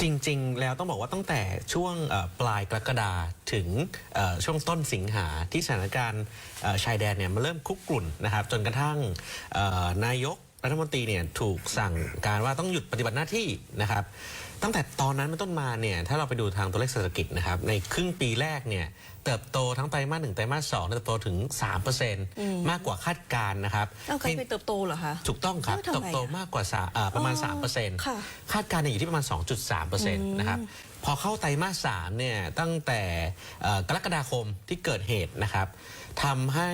จริง ๆ แล้วต้องบอกว่าตั้งแต่ช่วงปลายกรกฎาถึงช่วงต้นสิงหาที่สถานการณ์ชายแดนเนี่ยมันเริ่มคุกกลุ่นนะครับ จนกระทั่งนายก รัฐมนตรีเนี่ยถูกสั่งการว่าต้องหยุดปฏิบัติหน้าที่นะครับ ตั้งแต่ตอนนั้นเป็นต้นมาเนี่ยถ้าเราไปดูทางตัวเลขเศรษฐกิจนะครับในครึ่งปีแรกเนี่ยเติบโตทั้งไตรมาสหนึ่งไตรมาสสองเติบโตถึง 3%มากกว่าคาดการณ์นะครับเอาใครไปเติบโตเหรอคะ ถูกต้องครับเอ้าทำไมเติบโตอะมากกว่าสาอ่าประมาณอ๋อ3%ค่ะคาดการณ์เนี่ยอยู่ที่ประมาณ 2.3%นะครับพอเข้าไตรมาส3เนี่ยตั้งแต่เอ่อกรกฎาคมที่เกิดเหตุนะครับทำให้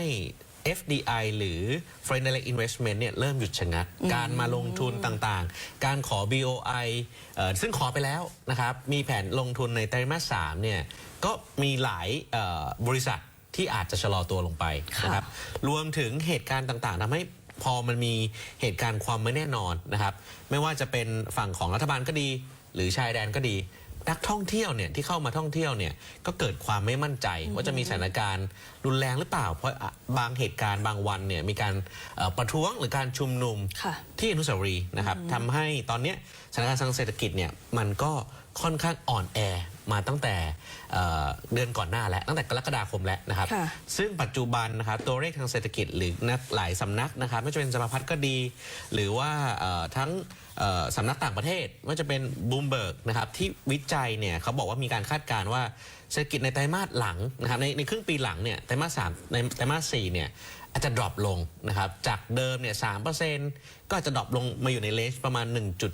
FDI หรือ Foreign Direct Investment เนี่ยเริ่มหยุดชะงัก การมาลงทุนต่างๆ การขอ BOI เอ่อซึ่งขอไปแล้วนะครับ มีแผนลงทุนในไตรมาส3เนี่ยก็มีหลายเอ่อบริษัทที่อาจจะชะลอตัวลงไปนะครับ รวมถึงเหตุการณ์ต่างๆทำให้พอมันมีเหตุการณ์ความไม่แน่นอนนะครับ ไม่ว่าจะเป็นฝั่งของรัฐบาลก็ดี หรือชายแดนก็ดี นักท่องเที่ยวเนี่ยที่เข้ามาท่องเที่ยวเนี่ยก็เกิดความไม่มั่นใจ ว่าจะมีสถานการณ์รุนแรงหรือเปล่า เพราะอะบางเหตุการณ์บางวันเนี่ยมีการเอ่อประท้วงหรือการชุมนุมค่ะที่อนุสาวรีย์นะครับทำให้ตอนเนี้ยสถานการณ์ทางเศรษฐกิจเนี่ยมันก็ค่อนข้างอ่อนแอ มาตั้งแต่เอ่อเดือนก่อนหน้าแล้วตั้งแต่กรกฎาคมแล้วนะครับ ค่ะ ซึ่งปัจจุบันนะครับตัวเลขทางเศรษฐกิจหรือนักหลายสำนักนะครับไม่ว่าจะเป็นสภาพัฒน์ก็ดี หรือว่าเอ่อทั้งเอ่อสำนักต่างประเทศไม่ว่าจะเป็นบูมเบิร์กนะครับที่วิจัยเนี่ยเขาบอกว่ามีการคาดการณ์ว่าเศรษฐกิจในไตรมาสหลังนะครับในในครึ่งปีหลังเนี่ยไตรมาสสามในไตรมาสสี่เนี่ย อาจจะดรอปลงนะครับ จากเดิมเนี่ยสามเปอร์เซ็นต์ก็อาจจะดรอปลงมาอยู่ในเลนจ์ประมาณ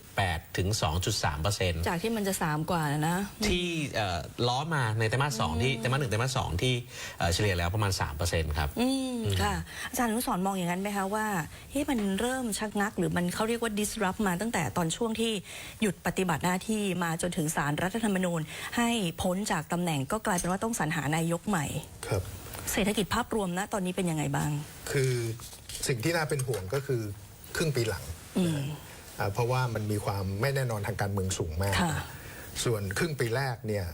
1.8 ถึง 2.3เปอร์เซ็นต์จากที่มันจะสามกว่านะนะ ที่เอ่อล้อมาในไตรมาสสองที่ไตรมาสหนึ่งไตรมาสสองที่เอ่อเฉลี่ยแล้วประมาณ 3%ครับ อืม ค่ะ อาจารย์อนุสรณ์มองอย่างนั้นไหมคะว่าเฮ้ยมันเริ่มชักงัก หรือมันเขาเรียกว่า disrupt มาตั้งแต่ตอนช่วงที่หยุดปฏิบัติหน้าที่มาจนถึงสารรัฐธรรมนูญ ให้พ้นจากตำแหน่งก็กลายเป็นว่าต้องสรรหานายกใหม่ครับ เศรษฐกิจภาพรวมนะตอนนี้เป็นยังไงบ้าง คือสิ่งที่น่าเป็นห่วงก็คือครึ่งปีหลังอืม อ่าเพราะว่ามันมีความไม่แน่นอนทางการเมืองสูงมาก ค่ะ ส่วนครึ่งปีแรกเนี่ย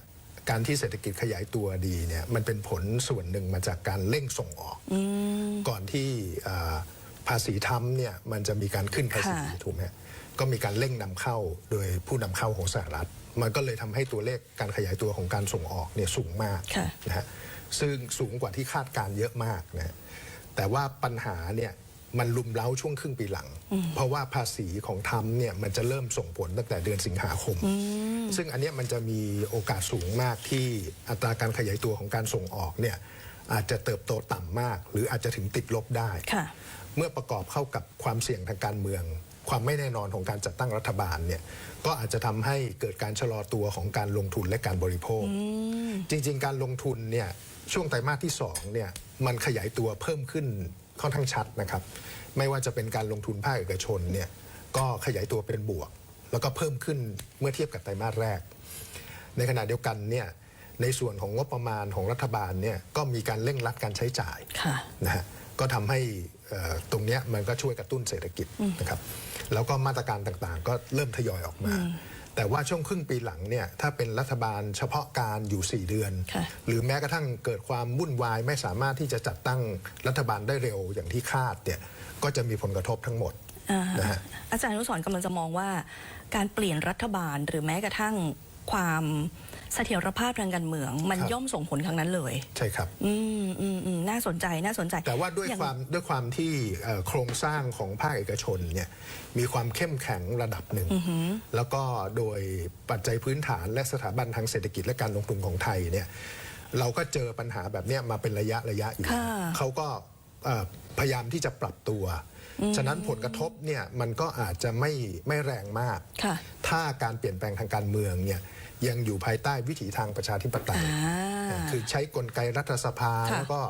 การที่เศรษฐกิจขยายตัวดีเนี่ยมันเป็นผลส่วนหนึ่งมาจากการเร่งส่งออก อืม ก่อนที่อ่า ภาษีทำเนี่ยมันจะมีการขึ้นภาษีค่ะถูกไหมฮะก็มีการเร่งนำเข้าโดยผู้นำเข้าของสหรัฐ มันก็เลยทำให้ตัวเลขการขยายตัวของการส่งออกเนี่ยสูงมากค่ะนะฮะซึ่งสูงกว่าที่คาดการณ์เยอะมากนะฮะแต่ว่าปัญหาเนี่ยมันลุมเล้าช่วงครึ่งปีหลัง เพราะว่าภาษีของทำเนี่ยมันจะเริ่มส่งผลตั้งแต่เดือนสิงหาคม ซึ่งอันเนี้ยมันจะมีโอกาสสูงมากที่อัตราการขยายตัวของการส่งออกเนี่ยอาจจะเติบโตต่ำมาก หรืออาจจะถึงติดลบได้ค่ะ เมื่อประกอบเข้ากับความเสี่ยงทางการเมือง ความไม่แน่นอนของการจัดตั้งรัฐบาลเนี่ยก็อาจจะทำให้เกิดการชะลอตัวของการลงทุนและการบริโภค จริง ๆ การลงทุนเนี่ยช่วงไตรมาสที่2เนี่ยมันขยายตัวเพิ่มขึ้นค่อนข้างชัดนะครับ ไม่ว่าจะเป็นการลงทุนภาคเอกชนเนี่ยก็ขยายตัวเป็นบวก แล้วก็เพิ่มขึ้นเมื่อเทียบกับไตรมาสแรก ในขณะเดียวกันเนี่ยในส่วนของงบประมาณของรัฐบาลเนี่ยก็มีการเร่งรัดการใช้จ่ายค่ะนะฮะ ก็ทำให้เอ่อตรงเนี้ยมันก็ช่วยกระตุ้นเศรษฐกิจนะครับแล้วก็มาตรการต่างๆ ก็เริ่มทยอยออกมา แต่ว่าช่วงครึ่งปีหลังเนี่ยถ้าเป็นรัฐบาลเฉพาะการอยู่ 4 เดือนค่ะหรือแม้กระทั่งเกิดความวุ่นวายไม่สามารถที่จะจัดตั้งรัฐบาลได้เร็วอย่างที่คาดเนี่ยก็จะมีผลกระทบทั้งหมดอ่านะฮะอาจารย์อนุสรณ์กำลังจะมองว่า การเปลี่ยนรัฐบาลหรือแม้กระทั่งความ เสถียรภาพทางการเมือง มันครับ ย่อมส่งผลครั้งนั้นเลย ใช่ครับ อืมอืมอืมน่าสนใจน่าสนใจแต่ว่าด้วยอย่งความด้วยความที่เอ่อโครงสร้างของภาคเอกชนเนี่ยมีความเข้มแข็งระดับหนึ่ง แล้วก็โดยปัจจัยพื้นฐานและสถาบันทางเศรษฐกิจและการลงทุนของไทยเนี่ยเราก็เจอปัญหาแบบเนี้ยมาเป็นระยะระยะอยู่ค่ะ เขาก็เอ่อพยายามที่จะปรับตัว ฉะนั้นผลกระทบเนี่ยมันก็อาจจะไม่ไม่แรงมาก ค่ะ ถ้าการเปลี่ยนแปลงทางการเมืองเนี่ย ยังอยู่ภายใต้วิถีทางประชาธิปไตยอ่าคือใช้กลไกรัฐสภาค่ะแล้วก็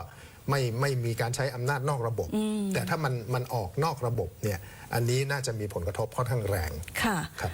ไม่ไม่มีการใช้อำนาจนอกระบบ แต่ถ้ามันมันออกนอกระบบเนี่ยอันนี้น่าจะมีผลกระทบค่อนข้างแรงค่ะครับ